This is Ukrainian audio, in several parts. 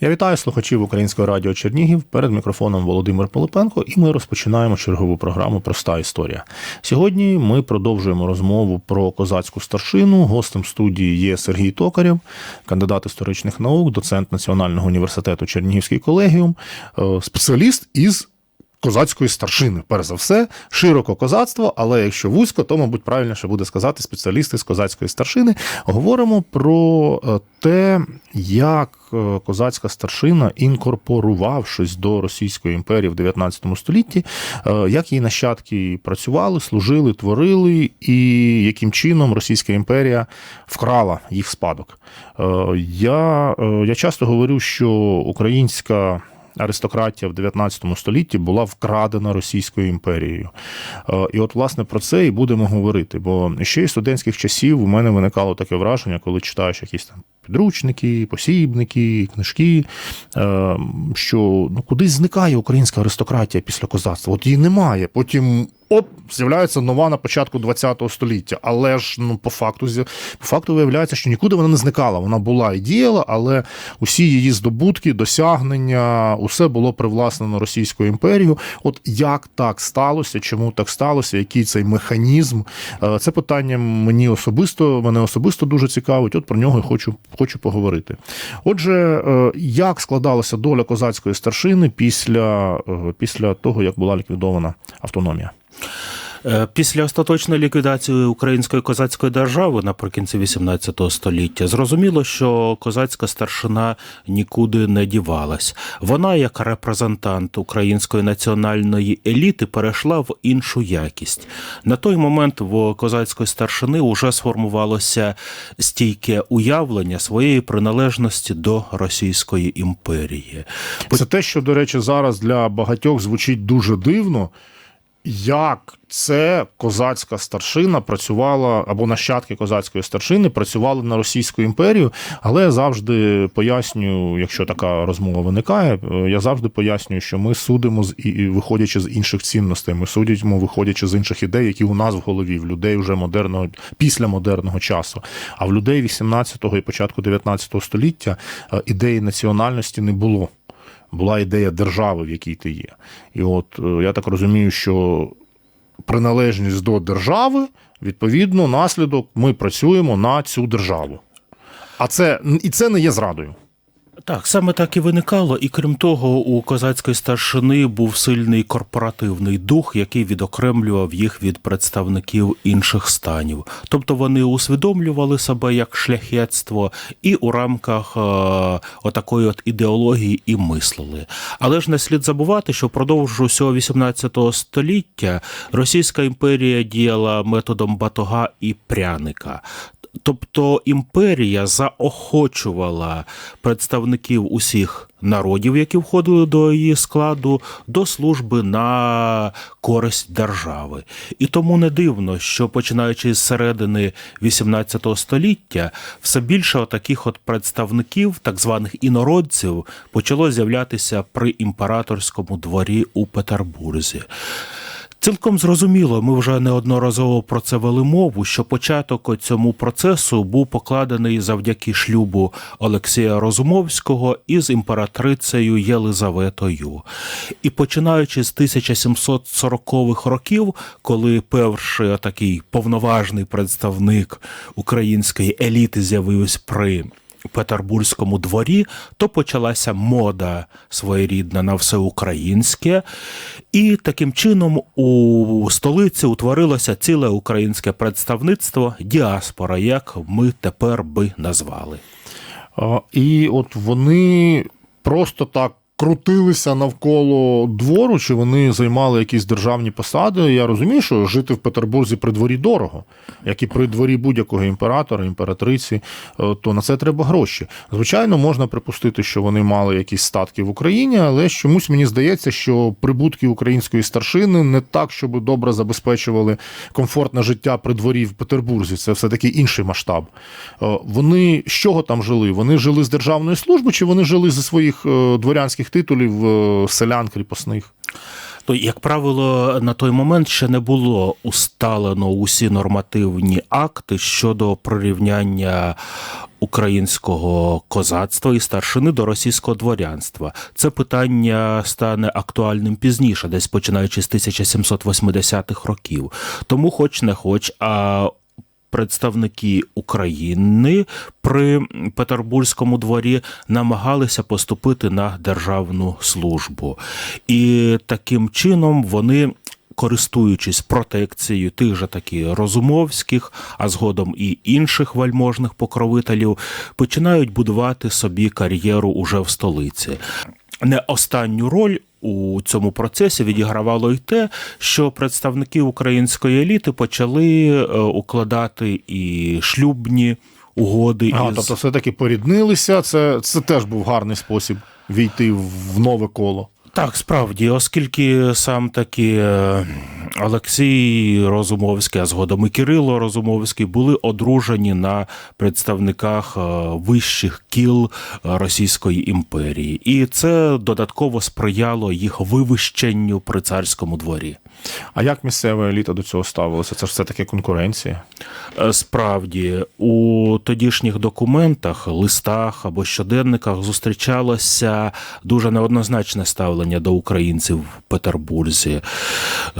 Я вітаю слухачів Українського радіо Чернігів. Перед мікрофоном Володимир Пилипенко, і ми розпочинаємо чергову програму Проста історія. Сьогодні ми продовжуємо розмову про козацьку старшину. Гостем студії є Сергій Токарєв, кандидат історичних наук, доцент Національного університету Чернігівський колегіум, е, спеціаліст із. Козацької старшини, перш за все, широко козацтво, але якщо вузько, то, мабуть, правильніше буде сказати спеціалісти з козацької старшини. Говоримо про е, те, як е, козацька старшина, інкорпорувавшись до Російської імперії в 19 столітті, е, як її нащадки працювали, служили, творили, і яким чином Російська імперія вкрала їх спадок. Я, я часто говорю, що українська аристократія в 19 столітті була вкрадена Російською імперією. Е, І от, власне, про це і будемо говорити. Бо ще й студентських часів у мене виникало таке враження, коли читаєш якісь там підручники, посібники, книжки, е, що ну, кудись зникає українська аристократія після козацтва. От її немає. Потім. Оп, з'являється нова на початку ХХ століття, але ж ну по факту по факту виявляється, що нікуди вона не зникала. Вона була і діяла, але усі її здобутки, досягнення, усе було привласнено Російською імперією. От як так сталося? Чому так сталося? Який цей механізм? Е, Це питання мені особисто, мене особисто дуже цікавить. От про нього я хочу, хочу поговорити. Отже, е, як складалася доля козацької старшини після, е, після того, як була ліквідована автономія? Е, Після остаточної ліквідації української козацької держави наприкінці XVIII століття зрозуміло, що козацька старшина нікуди не дівалась. Вона, як репрезентант української національної еліти, перейшла в іншу якість. На той момент в козацької старшини вже сформувалося стійке уявлення своєї приналежності до Російської імперії. Це те, що, до речі, зараз для багатьох звучить дуже дивно. Як це козацька старшина працювала або нащадки козацької старшини працювали на Російську імперію, але я завжди пояснюю, якщо така розмова виникає, я завжди пояснюю, що ми судимо з і виходячи з інших цінностей. Ми судимо, виходячи з інших ідей, які у нас в голові, в людей вже модерного після модерного часу. А в людей 18-го і початку 19 століття ідеї національності не було була ідея держави, в якій ти є. І от я так розумію, що приналежність до держави, відповідно, наслідок ми працюємо на цю державу. А це і це не є зрадою. Так, саме так і виникало, і крім того, у козацької старшини був сильний корпоративний дух, який відокремлював їх від представників інших станів. Тобто вони усвідомлювали себе як шляхетство і у рамках е, отакої от ідеології і мислили. Але ж не слід забувати, що впродовж усього 18 століття Російська імперія діяла методом батога і пряника. Тобто імперія заохочувала представників усіх народів, які входили до її складу, до служби на користь держави. І тому не дивно, що починаючи з середини XVIII століття, все більше таких от представників, так званих інородців, почало з'являтися при імператорському дворі у Петербурзі. Цілком зрозуміло, ми вже неодноразово про це вели мову, що початок цьому процесу був покладений завдяки шлюбу Олексія Розумовського із імператрицею Єлизаветою. І починаючи з 1740-х років, коли перший такий повноважний представник української еліти з'явився при Петербурзькому дворі, то почалася мода своєрідна на всеукраїнське, і таким чином у столиці утворилося ціле українське представництво діаспора, як ми тепер би назвали. І от вони просто так крутилися навколо двору, чи вони займали якісь державні посади. Я розумію, що жити в Петербурзі при дворі дорого, як і при дворі будь-якого імператора, імператриці, е, то на це треба гроші. Звичайно, можна припустити, що вони мали якісь статки в Україні, але чомусь мені здається, що прибутки української старшини не так, щоб добре забезпечували комфортне життя при дворі в Петербурзі. Це все таки інший масштаб. Е, вони з чого там жили? Вони жили з державної служби, чи вони жили зі своїх е, дворянських титулів селян кріпосних? То, як правило, на той момент ще не було усталено усі нормативні акти щодо прирівняння українського козацтва і старшини до російського дворянства. Це питання стане актуальним пізніше, десь починаючи з 1780-х років. Тому, хоч не хоч, а представники України при Петербурзькому дворі намагалися поступити на державну службу. І таким чином вони. Користуючись протекцією тих же таки Розумовських, а згодом і інших вельможних покровителів, починають будувати собі кар'єру уже в столиці. Не останню роль у цьому процесі відігравало й те, що представники української еліти почали е, укладати і шлюбні угоди А, із тобто, все-таки поріднилися. Це, це теж був гарний спосіб війти в нове коло. Так, справді, оскільки сам таки е, Олексій Розумовський, а згодом і Кирило Розумовський були одружені на представниках е, вищих кіл Російської імперії, і це додатково сприяло їх вивищенню при царському дворі. А як місцева еліта до цього ставилася? Це ж все-таки конкуренція. Е, Справді, у тодішніх документах, листах або щоденниках зустрічалося дуже неоднозначне ставлення до українців в Петербурзі.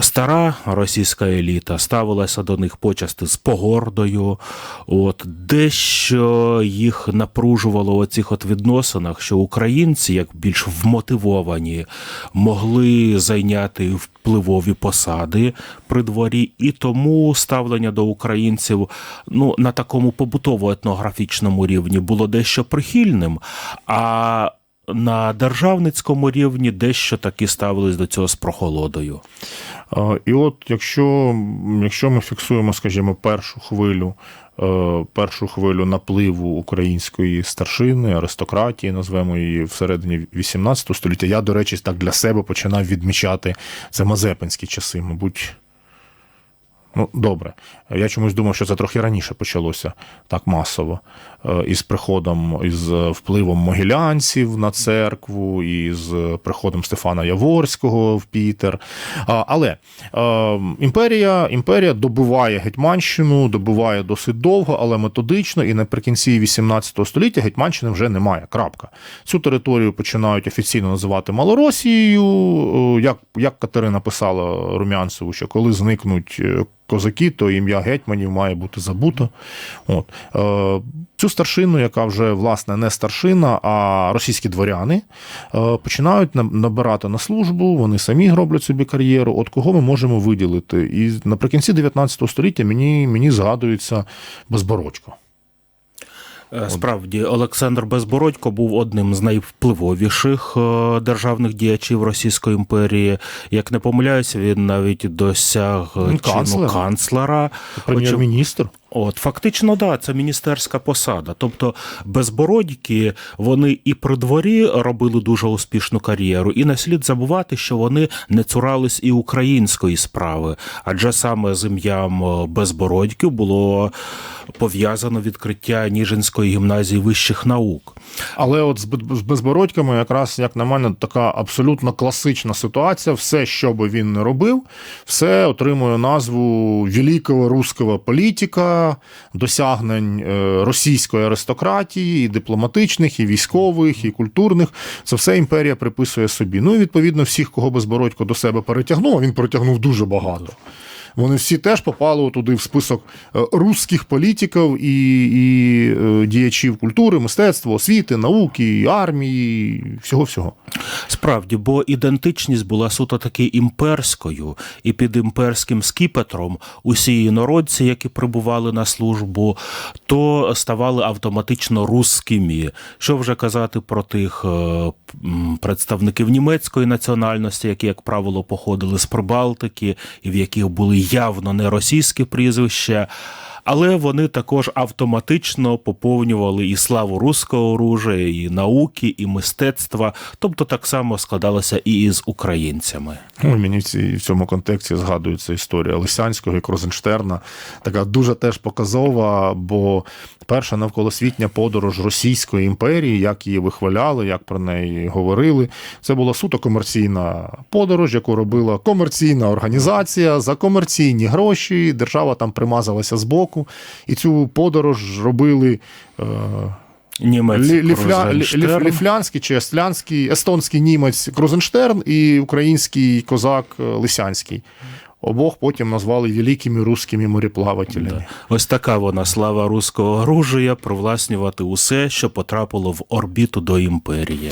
Стара російська еліта ставилася до них почасти з погордою. От дещо їх напружувало у цих відносинах, що українці, як більш вмотивовані, могли зайняти впливові посади при дворі, і тому ставлення до українців ну, на такому побутово-етнографічному рівні було дещо прихильним. А на державницькому рівні дещо таки ставились до цього з прохолодою. І от якщо, якщо ми фіксуємо, скажімо, першу хвилю, е, першу хвилю напливу української старшини, аристократії, назвемо її всередині 18 століття, я, до речі, так для себе починав відмічати це мазепинські часи, мабуть. Ну, добре. Я чомусь думав, що це трохи раніше почалося так масово. Е, Із приходом, із впливом могилянців на церкву, і з приходом Стефана Яворського в Пітер. Але е, імперія, імперія добиває Гетьманщину, добиває досить довго, але методично, і наприкінці 18 століття Гетьманщини вже немає. Крапка. Цю територію починають офіційно називати Малоросією. Е, Як, як Катерина писала Румянцеву, що коли зникнуть е, козаки, то ім'я гетьманів має бути забуто. От. Е, Цю старшину, яка вже власне не старшина, а російські дворяни, е, починають набирати на службу, вони самі роблять собі кар'єру. От кого ми можемо виділити? І наприкінці 19 століття мені, мені згадується Безбородько. Е, Справді, Олександр Безбородько був одним з найвпливовіших е, державних діячів Російської імперії. Як не помиляюся, він навіть досяг е, чину канцлера. Прем'єр-міністр. От фактично, да, це міністерська посада. Тобто безбородьки вони і при дворі робили дуже успішну кар'єру, і не слід забувати, що вони не цурались і української справи, адже саме з ім'ям е, безбородьків було пов'язано відкриття Ніжинської гімназії вищих наук. Але от з безбородьками, якраз, як на мене, така абсолютно класична ситуація. Все, що би він не робив, все отримує назву великого руського політика, досягнень е, російської аристократії, і дипломатичних, і військових, і культурних. Це все імперія приписує собі. Ну і відповідно всіх, кого безбородько до себе перетягнув, а він перетягнув дуже багато. Вони всі теж попали туди в список е, русських політиків і, і е, діячів культури, мистецтва, освіти, науки, армії, всього-всього. Справді, бо ідентичність була суто таки імперською, і під імперським скіпетром усі інородці, які прибували на службу, то ставали автоматично русскими. Що вже казати про тих е, представників німецької національності, які, як правило, походили з Прибалтики, і в яких були явно не російське прізвища. Але вони також автоматично поповнювали і славу руського оружия, і науки, і мистецтва. Тобто так само складалося і із українцями. Ну, мені в, цьому контексті згадується історія Лисянського і Крозенштерна, така дуже теж показова, бо перша навколосвітня подорож Російської імперії, як її вихваляли, як про неї говорили, це була суто комерційна подорож, яку робила комерційна організація за комерційні гроші. Держава там примазалася з боку, і цю подорож робили. Е, Німець Лі- Ліфля... лі- Ліфлянський чи естлянський, естонський німець Крузенштерн і український козак е, Лисянський. Обох потім назвали великими русскими мореплавателями. Ось така вона слава руського оружия привласнювати усе, що потрапило в орбіту до імперії.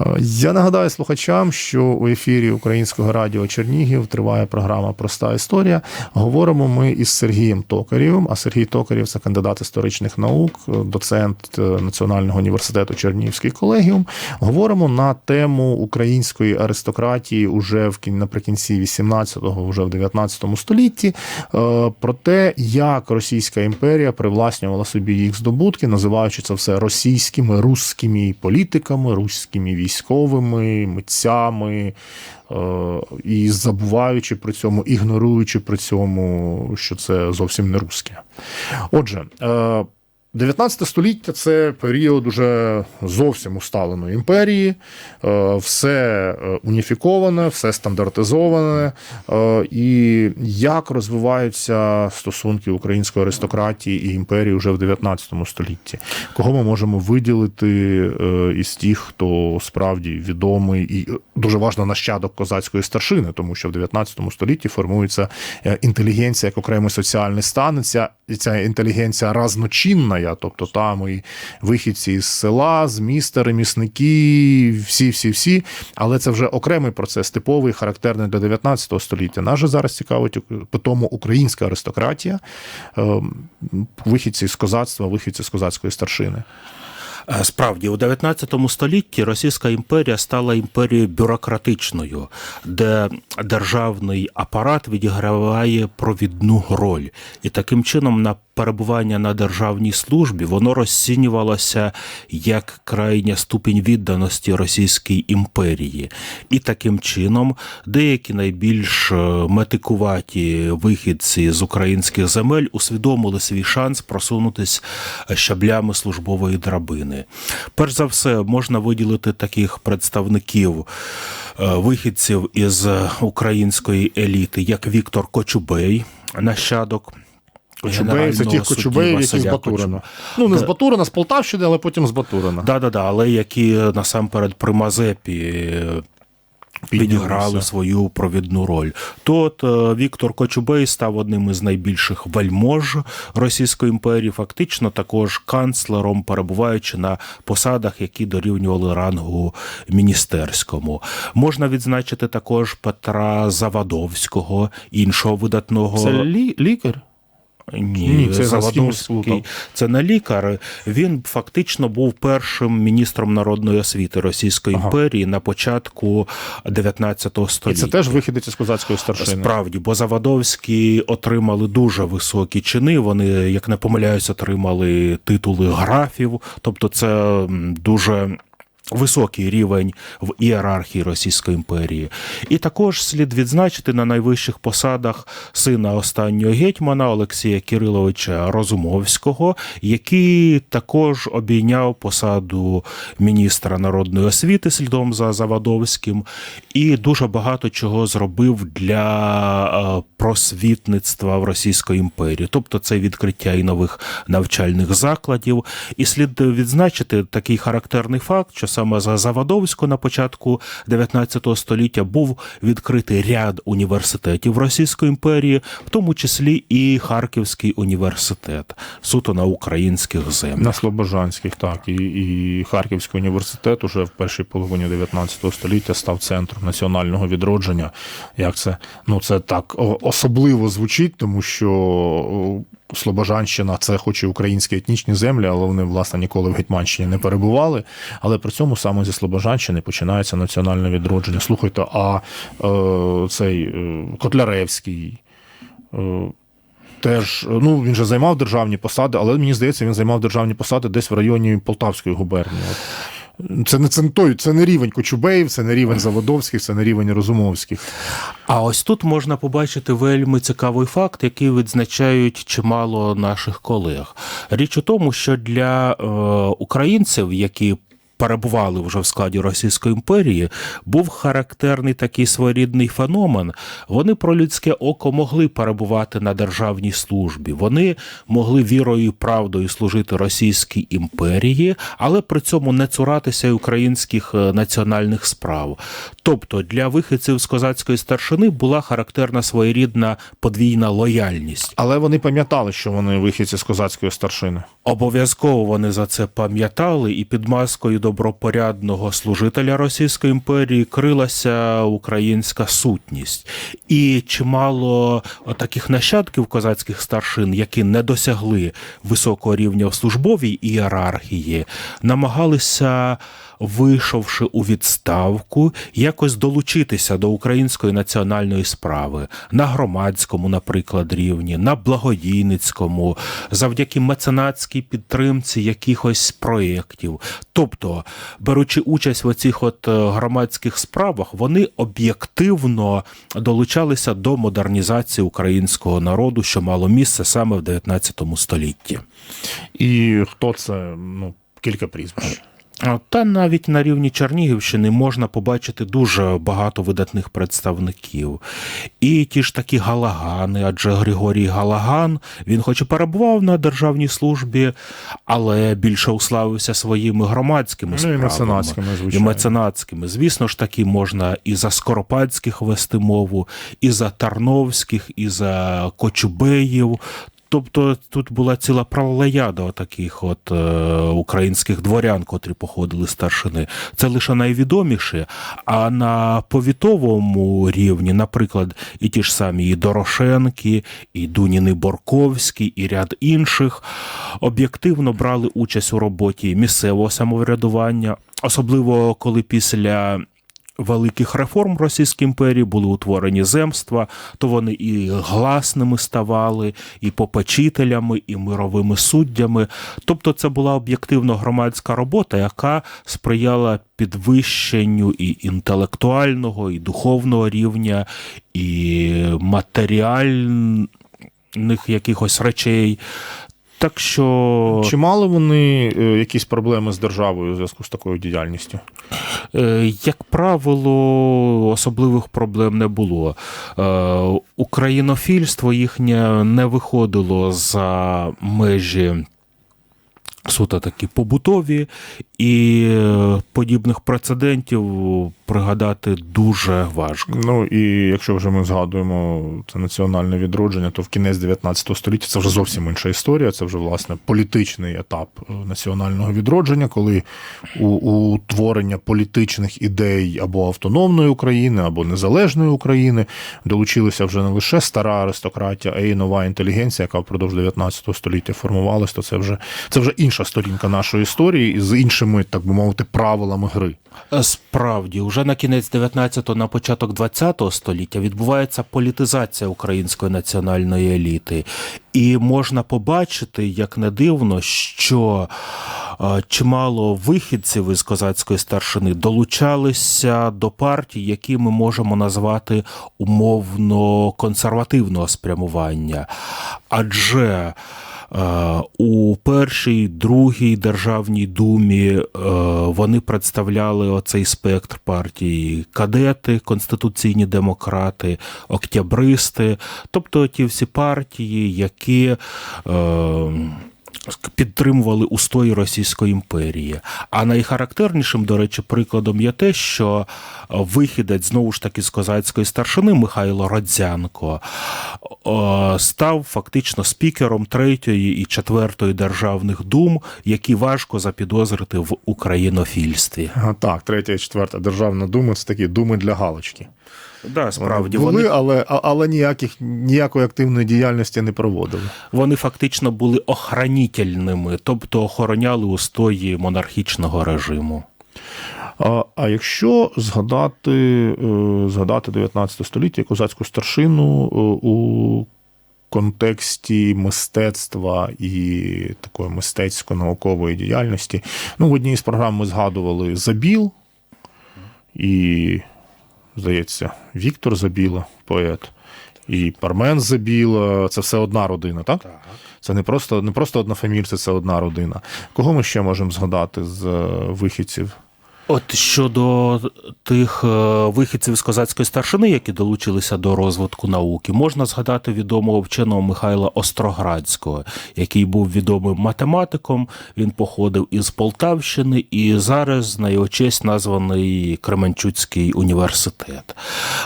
Е, Я нагадаю слухачам, що у ефірі Українського радіо Чернігів триває програма Проста історія. Говоримо ми із Сергієм Токарєвим. А Сергій Токарєв це кандидат історичних наук, доцент е, Національного університету Чернігівський колегіум. Говоримо на тему української аристократії уже в кін- наприкінці 18-го, вже в 19 столітті. е, Про те, як Російська імперія привласнювала собі їх здобутки, називаючи це все російськими русскими політиками, руськими військовими, митцями, е, і забуваючи при цьому, ігноруючи при цьому, що це зовсім не русське. Отже. Е, 19 століття це період уже зовсім усталеної імперії, Е, все е, уніфіковане, все стандартизоване. Е, І як розвиваються стосунки української аристократії і імперії вже в 19 столітті? Кого ми можемо виділити із тих, хто справді відомий і дуже важливо нащадок козацької старшини, тому що в 19 столітті формується інтелігенція як окремий соціальний стан. Ця, ця інтелігенція разночинна, тобто там і вихідці з села, з міста, ремісники, всі, всі, всі. Але це вже окремий процес, типовий, характерний для 19 століття. Нас же зараз цікавить по тому українська аристократія, е, вихідці з козацтва, вихідці з козацької старшини. Е, Справді, у 19 столітті Російська імперія стала імперією бюрократичною, де державний апарат відіграває провідну роль, і таким чином на перебування на державній службі воно розцінювалося як крайня ступінь відданості Російській імперії, і таким чином деякі найбільш е, метикуваті вихідці з українських земель усвідомили свій шанс просунутись щаблями службової драбини. Перш за все, можна виділити таких представників е, вихідців із української еліти, як Віктор Кочубей, нащадок. Кочубеї це судді Кочубеїв, які з Батурина. Кочуб- Ну, не з. Батурина, з Полтавщини, але потім з Батурина. Да, да, да, але які насамперед при Мазепі е, відіграли свою провідну роль. То от е, Віктор Кочубей став одним із найбільших вельмож Російської імперії, фактично також канцлером, перебуваючи на посадах, які дорівнювали рангу міністерському. Можна відзначити також Петра Завадовського, іншого видатного Це лі- лікар? Ні, Ні, це Завадовський це не лікар. Він фактично був першим міністром народної освіти Російської Ага. імперії на початку 19 І століття. це теж вихідець із козацької старшини. Справді, бо Завадовські отримали дуже високі чини. Вони, як не помиляюсь, отримали титули графів. Тобто, це дуже. Високий рівень в ієрархії Російської імперії, і також слід відзначити на найвищих посадах сина останнього гетьмана Олексія Кириловича Розумовського, який також обійняв посаду міністра народної освіти слідом за Завадовським, і дуже багато чого зробив для е, просвітництва в Російської імперії. Тобто це відкриття і нових навчальних закладів. І слід відзначити такий характерний факт, що саме за Завадовського на початку 19 століття був відкритий ряд університетів Російської імперії, в тому числі і Харківський університет, суто на українських землях. На Слобожанських, так. І, і Харківський університет уже в першій половині 19 століття став центром національного відродження. Як це? Ну, це так особливо звучить, тому що Слобожанщина це хоч і українські етнічні землі, але вони, власне, ніколи в Гетьманщині не перебували. Але при цьому саме зі Слобожанщини починається національне відродження. Слухайте, а е, цей е, Котляревський. Е, теж ну він же займав державні посади, але мені здається, він займав державні посади десь в районі Полтавської губернії. Це не це не той, це не рівень Кочубеїв, це не рівень Заводовських, це не рівень Розумовських. А ось тут можна побачити вельми цікавий факт, який відзначають чимало наших колег. Річ у тому, що для е, українців, які перебували вже в складі Російської імперії, був характерний такий своєрідний феномен. Вони про людське око могли перебувати на державній службі. Вони могли вірою і правдою служити Російській імперії, але при цьому не цуратися українських е, національних справ. Тобто для вихідців з козацької старшини була характерна своєрідна подвійна лояльність. Але вони пам'ятали, що вони вихідці з козацької старшини. Обов'язково вони за це пам'ятали, і під маскою добропорядного служителя Російської імперії крилася українська сутність. І чимало таких нащадків козацьких старшин, які не досягли високого рівня в службовій ієрархії, намагалися. Вийшовши у відставку, якось долучитися до української національної справи на громадському, наприклад, рівні, на благодійницькому, завдяки меценатській підтримці якихось проєктів. Тобто, беручи участь в оцих от е, громадських справах, вони об'єктивно долучалися до модернізації українського народу, що мало місце саме в 19 столітті. І хто це? Ну, кілька прізвищ. Та навіть на рівні Чернігівщини можна побачити дуже багато видатних представників. І ті ж такі Галагани, адже Григорій Галаган, він хоч і перебував на державній службі, але більше уславився своїми громадськими Ну, і справами. меценатськими, І меценатськими. Звісно ж таки, можна і за Скоропадських вести мову, і за Тарновських, і за Кочубеїв. Тобто тут була ціла плеяда таких от е, українських дворян, котрі походили старшини. Це лише найвідоміші. А на повітовому рівні, наприклад, і ті ж самі і Дорошенки, і Дуніни Борковські, і ряд інших об'єктивно брали участь у роботі місцевого самоврядування, особливо коли після великих реформ Російської імперії були утворені земства, то вони і гласними ставали, і попечителями, і мировими суддями. Тобто, це була об'єктивно громадська робота, яка сприяла підвищенню і інтелектуального, і духовного рівня, і матеріальних якихось речей. Так що Чи мали вони е, якісь проблеми з державою у зв'язку з такою діяльністю? Е, Як правило, особливих проблем не було. Е, Українофільство їхнє не виходило за межі суто такі побутові, і е, подібних прецедентів пригадати дуже важко. Ну і якщо вже ми згадуємо це національне відродження, то в кінець 19 століття це вже зовсім інша історія. Це вже власне політичний етап е, національного відродження, коли у, утворення політичних ідей або автономної України, або незалежної України долучилися вже не лише стара аристократія, а й нова інтелігенція, яка впродовж 19 століття формувалась, то це вже це вже інша сторінка нашої історії з іншими, так би мовити, правилами гри. Е, Справді, уже на кінець 19-го, на початок 20-го століття відбувається політизація української національної еліти. І можна побачити, як не дивно, що е, чимало вихідців із козацької старшини долучалися до партій, які ми можемо назвати умовно консервативного спрямування. Адже У першій, другій державній думі е, вони представляли оцей спектр партії кадети, конституційні демократи, октябристи, тобто ті всі партії, які. Е, Підтримували устої Російської імперії. А найхарактернішим, до речі, прикладом є те, що вихідець знову ж таки з козацької старшини Михайло Родзянко е, став фактично спікером третьої і четвертої державних дум, які важко запідозрити в українофільстві. А, Так, третя і четверта державна дума це такі думи для галочки. Да, справді були, вони, але, але ніяких, ніякої активної діяльності не проводили. вони фактично були охранітельними, тобто охороняли устої монархічного режиму. А, а якщо згадати, е, згадати 19 століття козацьку старшину е, у контексті мистецтва і такої мистецько-наукової діяльності. Ну, в одній з програм ми згадували Забіл і, здається, Віктор Забіла, поет, і Пармен Забіла. Це все одна родина, так? Це не просто, не просто одна фамільця, це одна родина. Кого ми ще можемо згадати з е, вихідців? От щодо тих е, вихідців з козацької старшини, які долучилися до розвитку науки, можна згадати відомого вченого Михайла Остроградського, який був відомим математиком. Він походив із Полтавщини і зараз на його честь названий Кременчуцький університет.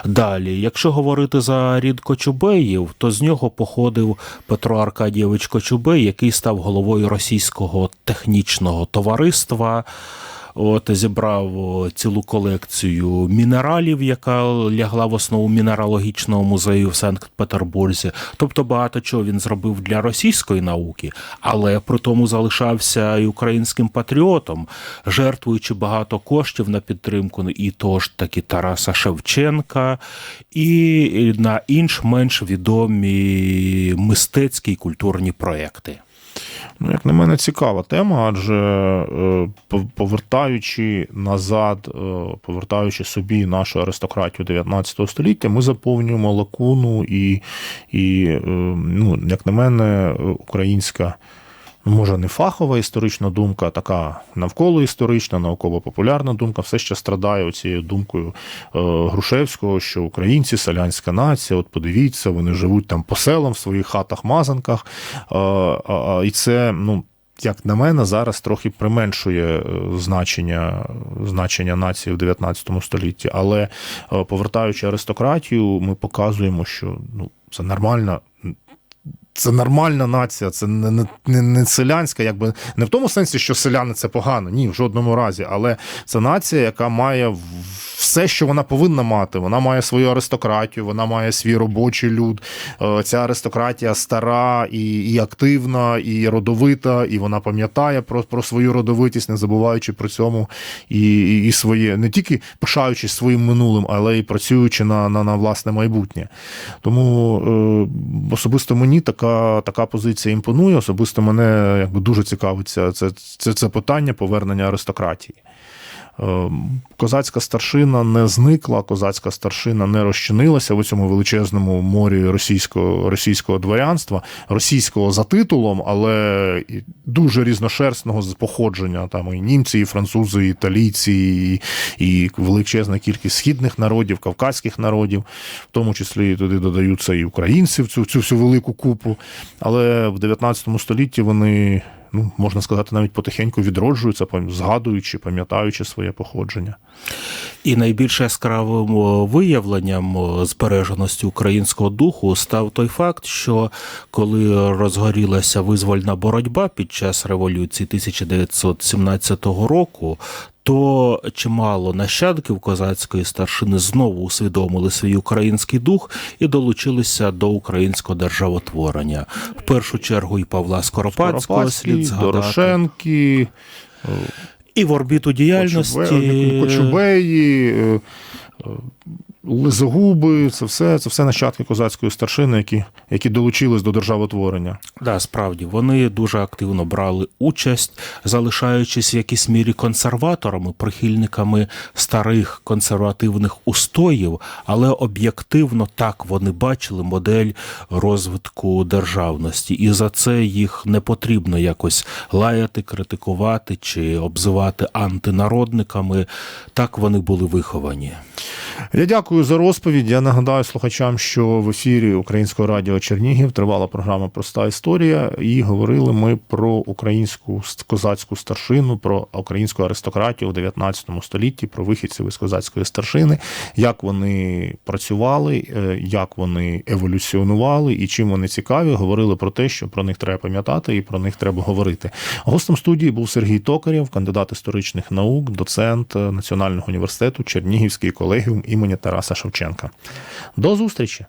Далі, якщо говорити за рід Кочубеїв, то з нього походив Петро Аркадійович Кочубей, який став головою російського технічного товариства. От зібрав цілу колекцію мінералів, яка лягла в основу мінералогічного музею в Санкт-Петербурзі. Тобто багато чого він зробив для російської науки, але при тому залишався і українським патріотом, жертвуючи багато коштів на підтримку і того ж таки Тараса Шевченка, і на інш менш відомі мистецькі і культурні проекти. Ну, як на мене, цікава тема, адже е, повертаючи назад, е, повертаючи собі нашу аристократію 19 століття, ми заповнюємо лакуну і, і е, ну, як на мене, українська. Може, не фахова історична думка, така навколо історична, науково-популярна думка, все ще страдає цією думкою е, Грушевського, що українці селянська нація, от подивіться, вони живуть там по селам в своїх хатах-мазанках. Е, І це, ну. Як на мене, зараз трохи применшує е, значення, значення нації в 19 столітті. Але повертаючи аристократію, ми показуємо, що ну, це нормальна це нормальна нація, це не, не, не, не селянська, якби не в тому сенсі, що селяни це погано, ні, в жодному разі. Але це нація, яка має все, що вона повинна мати. Вона має свою аристократію, вона має свій робочий люд. Е, Ця аристократія стара і, і активна, і родовита, і вона пам'ятає про, про свою родовитість, не забуваючи при цьому і, і, і своє, не тільки пишаючись своїм минулим, але й працюючи на, на, на власне майбутнє. Тому е, особисто мені така, така позиція імпонує. Особисто мене якби дуже цікавиться це, це, це питання повернення аристократії. Козацька старшина не зникла, козацька старшина не розчинилася в цьому величезному морі російського, російського дворянства, російського за титулом, але дуже різношерстного походження. Там і німці, і французи, і італійці, і, і величезна кількість східних народів, кавказьких народів, в тому числі туди додаються і українці в цю, цю всю велику купу. Але в 19 столітті вони ну, можна сказати, навіть потихеньку відроджуються, згадуючи, пам'ятаючи своє походження. І найбільш яскравим виявленням збереженості українського духу став той факт, що коли розгорілася визвольна боротьба під час революції 1917 року, то чимало нащадків козацької старшини знову усвідомили свій український дух і долучилися до українського державотворення. В першу чергу і Павла Скоропадського слід згадати. Дорошенки, І в орбіту діяльності. Кочубеї, Кочубеї, е, Лизогуби, це все, це все нащадки козацької старшини, які, які долучились до державотворення. Да, справді вони дуже активно брали участь, залишаючись в якійсь мірі консерваторами, прихильниками старих консервативних устоїв, але об'єктивно так вони бачили модель розвитку державності, і за це їх не потрібно якось лаяти, критикувати чи обзивати антинародниками. Так вони були виховані. Я дякую за розповідь. Я нагадаю слухачам, що в ефірі Українського радіо Чернігів тривала програма Проста історія, і говорили ми про українську козацьку старшину, про українську аристократію у 19 столітті, про вихідців із козацької старшини, як вони працювали, е, як вони еволюціонували і чим вони цікаві. Говорили про те, що про них треба пам'ятати і про них треба говорити. Гостем студії був Сергій Токарєв, кандидат історичних наук, доцент Національного університету Чернігівський колегіум імені Тараса Шевченка. До зустрічі!